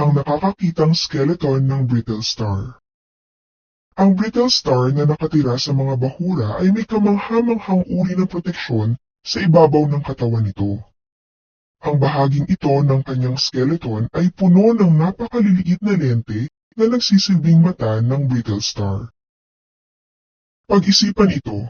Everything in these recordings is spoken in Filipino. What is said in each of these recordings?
ang nakakakitang skeleton ng brittle star. Ang brittle star na nakatira sa mga bahura ay may kamanghamanghang uri ng proteksyon sa ibabaw ng katawan nito. Ang bahaging ito ng kanyang skeleton ay puno ng napakaliliit na lente na nagsisilbing mata ng brittle star. Pag-isipan ito,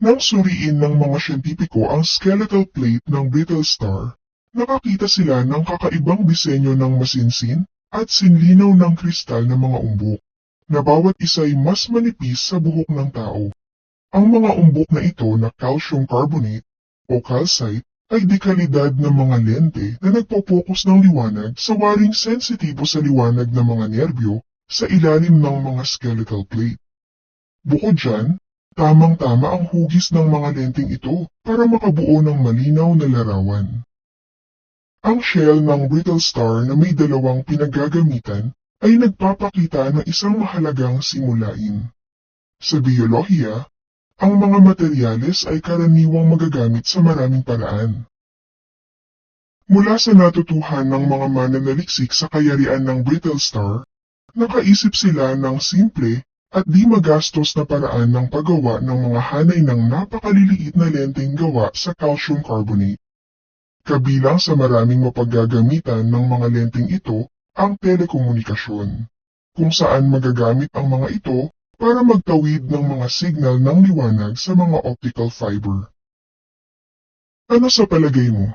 nang suriin ng mga siyentipiko ang skeletal plate ng brittle star, nakakita sila ng kakaibang disenyo ng masinsin at sinlinaw ng kristal na mga umbok, na bawat isa ay mas manipis sa buhok ng tao. Ang mga umbok na ito na calcium carbonate o calcite ay dekalidad ng mga lente na nagpo-focus ng liwanag sa waring sensitibo sa liwanag ng mga nerbyo sa ilalim ng mga skeletal plate. Bukod dyan, tamang-tama ang hugis ng mga lenteng ito para makabuo ng malinaw na larawan. Ang shell ng brittle star na may dalawang pinaggagamitan ay nagpapakita ng isang mahalagang simulain. Sa biyolohiya, ang mga materyales ay karaniwang magagamit sa maraming paraan. Mula sa natutuhan ng mga mananaliksik sa kayarian ng brittle star, nakaisip sila ng simple at di magastos na paraan ng paggawa ng mga hanay ng napakaliliit na lenteng gawa sa calcium carbonate. Kabilang sa maraming mapaggagamitan ng mga lenteng ito ang telekomunikasyon, kung saan magagamit ang mga ito para magtawid ng mga signal ng liwanag sa mga optical fiber. Ano sa palagay mo?